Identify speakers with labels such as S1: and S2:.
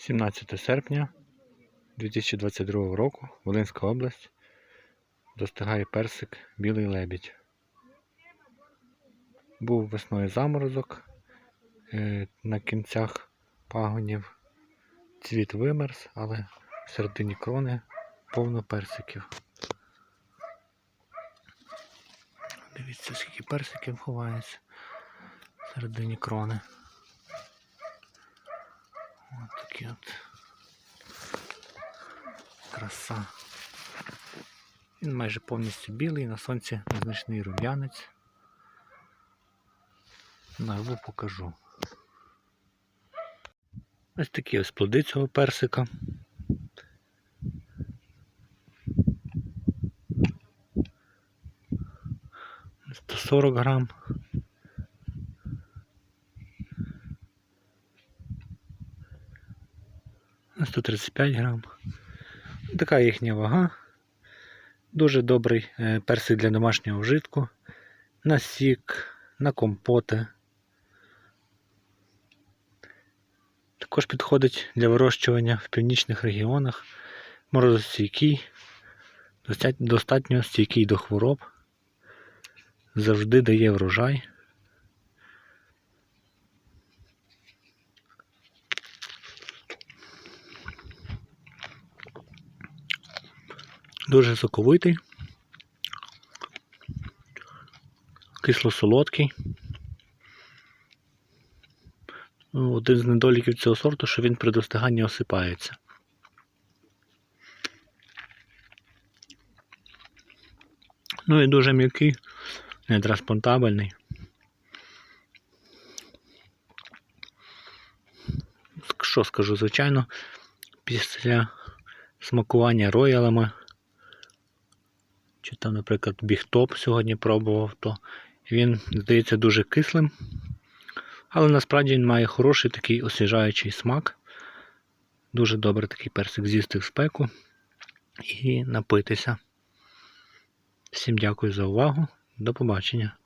S1: 17 серпня 2022 року, Волинська область. Достигає персик білий лебідь. Був весною заморозок е, на кінцях пагонів. Цвіт вимерз, але в середині крони повно персиків. Дивіться, скільки персиків ховається в середині крони. Ось такі от краса. Він майже повністю білий, на сонці незначний рум'янець. Наяву покажу. Ось такі ось плоди цього персика. Сто сорок грам. 135 грам. Така їхня вага. Дуже добрий е, персик для домашнього вжитку. На сік, на компоти. Також підходить для вирощування в північних регіонах. Морозостійкий, достатньо стійкий до хвороб. Завжди дає врожай. Дуже соковитий. Кисло-солодкий. Один з недоліків цього сорту, що він при достиганні осипається. Ну і дуже м'який, не транспортабельний. Що скажу, звичайно, після смакування роялами, чи там, наприклад, біхтоп сьогодні пробував, то він здається дуже кислим. Але насправді він має хороший такий освіжаючий смак. Дуже добре такий персик з'їсти в спеку і напитися. Всім дякую за увагу. До побачення.